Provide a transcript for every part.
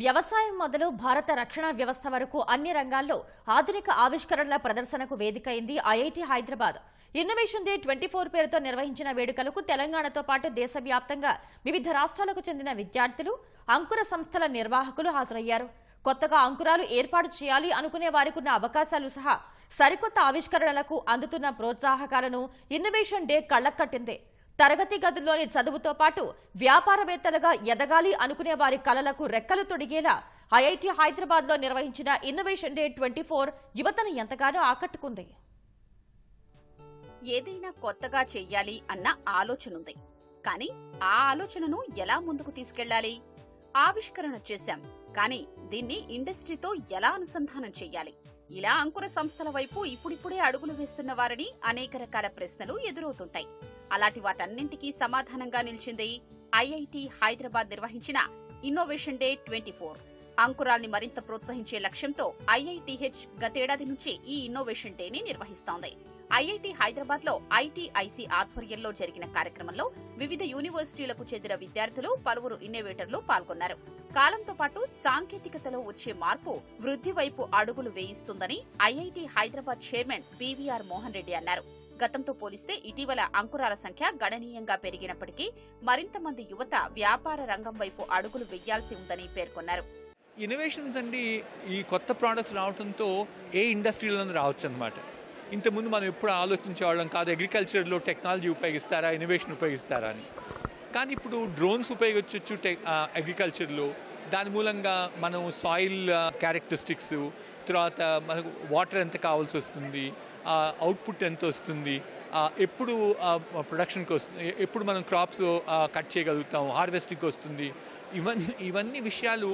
వ్యవసాయం మొదలు భారత రక్షణ వ్యవస్థ వరకు అన్ని రంగాల్లో ఆధునిక ఆవిష్కరణల ప్రదర్శనకు వేదికైంది IIT Hyderabad. Innovation day twenty four పేరుతో నిర్వహించిన వేడుకలకు తెలంగాణతో పాటు దేశవ్యాప్తంగా వివిధ రాష్ట్రాలకు చెందిన విద్యార్థులు అంకుర సంస్థల నిర్వాహకులు హాజరయ్యారు. కొత్తగా అంకురాలు ఏర్పాటు చేయాలి అనుకునే వారికున్న అవకాశాలు సహా సరికొత్త ఆవిష్కరణలకు అందుతున్న ప్రోత్సాహకాలను ఇన్నోవేషన్ డే కళ్ళకట్టింది తరగతి గదుల్లోని చదువుతో పాటు వ్యాపారవేత్తలుగా ఎదగాలి అనుకునే వారి కలలకు రెక్కలు తొడిగేలా ఐఐటి హైదరాబాద్లో నిర్వహించిన ఇన్నోవేషన్ డే ట్వంటీ ఫోర్ యువతను ఎంతగానో ఆకట్టుకుంది. ఏదైనా కొత్తగా చెయ్యాలి అన్న ఆలోచన ఉంది కానీ ఆ ఆలోచనను ఎలా ముందుకు తీసుకెళ్ళాలి? ఆవిష్కరణ చేశాం. కానీ దీన్ని ఇండస్ట్రీతో ఎలా అనుసంధానం చెయ్యాలి? ఇలా అంకుర సంస్థల వైపు ఇప్పుడిప్పుడే అడుగులు వేస్తున్న వారిని అనేక రకాల ప్రశ్నలు ఎదురవుతుంటాయి. అలాంటి వాటన్నింటికీ సమాధానంగా నిలిచింది ఐఐటి హైదరాబాద్ నిర్వహించిన ఇన్నోవేషన్ డే ట్వంటీ ఫోర్. అంకురాల్ని మరింత ప్రోత్సహించే లక్ష్యంతో ఐఐటిహెచ్ గతేడాది నుంచి ఈ ఇన్నోవేషన్ డేని నిర్వహిస్తోంది. ఐఐటి హైదరాబాద్లో ఐటీఐసి ఆధ్వర్యంలో జరిగిన కార్యక్రమంలో వివిధ యూనివర్సిటీలకు చెందిన విద్యార్థులు పలువురు ఇన్నోవేటర్లు పాల్గొన్నారు. కాలంతో పాటు సాంకేతికతలో వచ్చే మార్పు వృద్ధి వైపు అడుగులు వేయిస్తుందని ఐఐటి హైదరాబాద్ చైర్మన్ బీవీఆర్ మోహన్ రెడ్డి అన్నారు. గతంతో పోలిస్తే ఇటీవల అంకురాల సంఖ్య గణనీయంగా పెరిగినప్పటికీ మరింత మంది యువత వ్యాపార రంగం వైపు అడుగులు వెయ్యాల్సి ఉందని పేర్కొన్నారు. ఇన్నోవేషన్స్ అండి ఈ కొత్త ప్రోడక్ట్స్ రావడంతో ఏ ఇండస్ట్రీలోనూ రావచ్చు అనమాట ఇంతకుముందు మనం ఎప్పుడు ఆలోచించేవాళ్ళం కాదు అగ్రికల్చర్లో టెక్నాలజీ ఉపయోగిస్తారా ఇన్నోవేషన్ ఉపయోగిస్తారా అని. కానీ ఇప్పుడు డ్రోన్స్ ఉపయోగించవచ్చు టెక్ అగ్రికల్చర్లో దాని మూలంగా మనం సాయిల్ క్యారెక్టరిస్టిక్స్ తర్వాత మనకు వాటర్ ఎంత కావాల్సి వస్తుంది అవుట్పుట్ ఎంత వస్తుంది ఎప్పుడు ప్రొడక్షన్కి వస్తుంది ఎప్పుడు మనం క్రాప్స్ కట్ చేయగలుగుతాం హార్వెస్టింగ్కి వస్తుంది. ఇవన్నీ ఇవన్నీ విషయాలు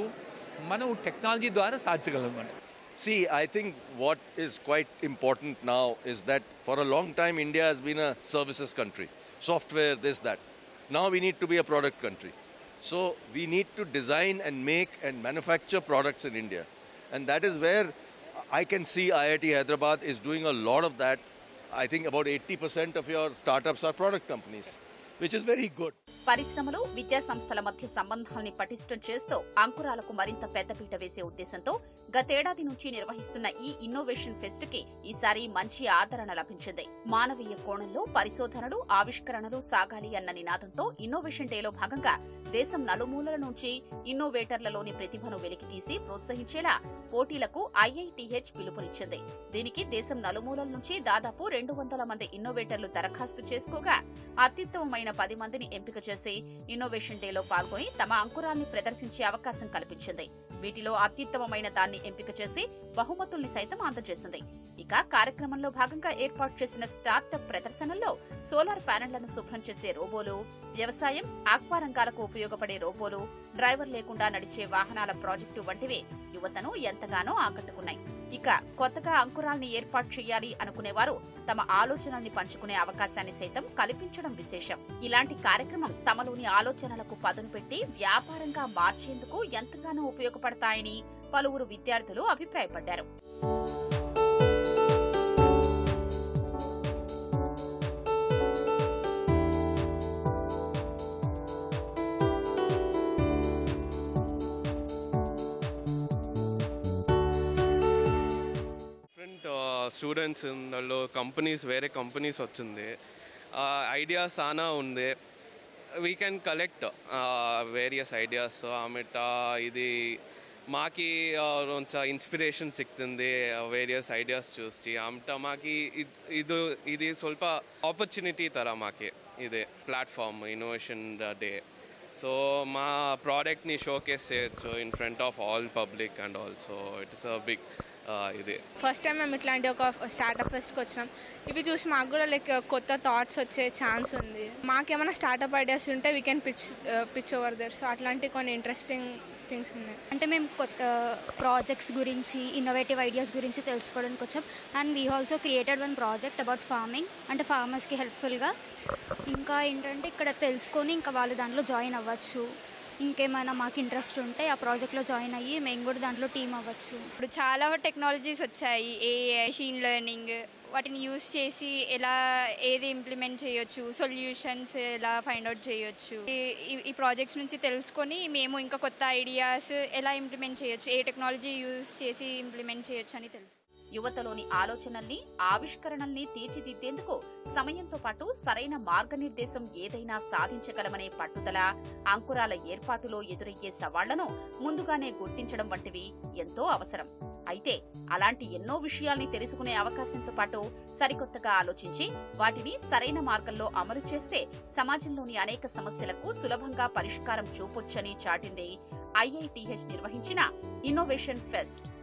మనం టెక్నాలజీ ద్వారా సాధించగలం అన్నమాట See, I think what is quite important now is that for a long time India has been a services country. Software, this, that. Now we need to be a product country. So we need to design and make and manufacture products in India. And that is where I can see IIT Hyderabad is doing a lot of that. I think about 80% of your startups are product companies, Which is very good పరిశ్రమలు విద్యా సంస్థల మధ్య సంబంధాల్ని పటిష్టం చేస్తూ అంకురాలకు మరింత పెద్దపీట వేసే ఉద్దేశంతో గతేడాది నుంచి నిర్వహిస్తున్న ఈ ఇన్నోవేషన్ ఫెస్ట్కి ఈసారి మంచి ఆదరణ లభించింది. మానవీయ కోణంలో పరిశోధనలు ఆవిష్కరణలు సాగాలి అన్న నినాదంతో ఇన్నోవేషన్ డేలో భాగంగా దేశం నలుమూలల నుంచి ఇన్నోవేటర్లలోని ప్రతిభను వెలికితీసి ప్రోత్సహించేలా పోటీలకు ఐఐటిహెచ్ పిలుపునిచ్చింది. దీనికి దేశం నలుమూలల నుంచి దాదాపు రెండు వందల మంది ఇన్నోవేటర్లు దరఖాస్తు చేసుకోగా అత్యుత్తమమైన పది మందిని ఎంపిక చేసి ఇన్నోవేషన్ డేలో పాల్గొని తమ అంకురాల్ని ప్రదర్శించే అవకాశం కల్పించింది. వీటిలో అత్యుత్తమమైన దాన్ని ఎంపిక చేసి బహుమతుల్ని సైతం అందజేసింది. ఇక కార్యక్రమంలో భాగంగా ఏర్పాటు చేసిన స్టార్టప్ ప్రదర్శనల్లో సోలార్ ప్యానెళ్ళను శుభ్రం చేసే రోబోలు వ్యవసాయం ఆక్వా రంగాలకు ఉపయోగపడే రోబోలు డ్రైవర్ లేకుండా నడిచే వాహనాల ప్రాజెక్టు వంటివి యువతను ఎంతగానో ఆకట్టుకున్నాయి. ఇక కొత్తగా అంకురాల్ని ఏర్పాటు చేయాలి అనుకునేవారు తమ ఆలోచనల్ని పంచుకునే అవకాశాన్ని సైతం కల్పించడం విశేషం. ఇలాంటి కార్యక్రమం తమలోని ఆలోచనలకు పదును పెట్టి వ్యాపారంగా మార్చేందుకు ఎంతగానో ఉపయోగపడతాయని పలువురు విద్యార్థులు అభిప్రాయపడ్డారు. స్టూడెంట్స్ వాళ్ళు కంపెనీస్ వేరే కంపెనీస్ వచ్చింది. ఐడియా చాలా ఉంది. We can collect various ideas ಆಮೇಟ ఇది మాకి కొంచెం ఇన్స్పిరేషన్ సిక్తుంది వేరియస్ ఐడియాస్ చూసి. ఆమెట మాకి ఇది ఇది స్వల్ప ఆపర్చునిటీ ತರ మాకి. ఇది ప్లాట్ఫామ్ ఇన్నోవేషన్ డే. సో మా ప్రోడక్ట్ని షోకేస్ చేయొచ్చు in front of all public and also it's a big ఇది. ఫస్ట్ టైం మేము ఇట్లాంటి ఒక స్టార్టప్ ఫెస్ట్కి వచ్చినాం. ఇవి చూసి మాకు కూడా లైక్ కొత్త థాట్స్ వచ్చే ఛాన్స్ ఉంది. మాకేమైనా స్టార్టప్ ఐడియాస్ ఉంటే we can pitch pitch over there so అట్లాంటి కొన్ని ఇంట్రెస్టింగ్ థింగ్స్ ఉన్నాయి. అంటే మేము కొత్త ప్రాజెక్ట్స్ గురించి ఇన్నోవేటివ్ ఐడియాస్ గురించి తెలుసుకోవడానికి వచ్చాం. And we also created one project about farming అంటే ఫార్మర్స్కి హెల్ప్ఫుల్గా ఇంకా ఏంటంటే ఇక్కడ తెలుసుకొని ఇంకా వాళ్ళు దాంట్లో జాయిన్ అవ్వచ్చు. ఇంకేమైనా మాకు ఇంట్రెస్ట్ ఉంటే ఆ ప్రాజెక్ట్లో జాయిన్ అయ్యి మేము కూడా దాంట్లో టీమ్ అవ్వచ్చు. ఇప్పుడు చాలా టెక్నాలజీస్ వచ్చాయి. ఏ మెషిన్ లెర్నింగ్ వాటిని యూస్ చేసి ఎలా ఏది ఇంప్లిమెంట్ చేయొచ్చు సొల్యూషన్స్ ఎలా ఫైండ్ అవుట్ చేయొచ్చు. ఈ- ఈ ప్రాజెక్ట్స్ నుంచి తెలుసుకొని మేము ఇంకా కొత్త ఐడియాస్ ఎలా ఇంప్లిమెంట్ చేయొచ్చు ఏ టెక్నాలజీ యూస్ చేసి ఇంప్లిమెంట్ చేయొచ్చు అని తెలుసు. యువతలోని ఆలోచనల్ని ఆవిష్కరణల్ని తీర్చిదిద్దేందుకు సమయంతో పాటు సరైన మార్గనిర్దేశం ఏదైనా సాధించగలమనే పట్టుదల అంకురాల ఏర్పాటులో ఎదురయ్యే సవాళ్ళను ముందుగానే గుర్తించడం వంటివి ఎంతో అవసరం. అయితే అలాంటి ఎన్నో విషయాల్ని తెలుసుకునే అవకాశంతో పాటు సరికొత్తగా ఆలోచించి వాటిని సరైన మార్గంలో అమలు చేస్తే సమాజంలోని అనేక సమస్యలకు సులభంగా పరిష్కారం చూపొచ్చని చాటింది ఐఐటిహెచ్ నిర్వహించిన ఇన్నోవేషన్ ఫెస్ట్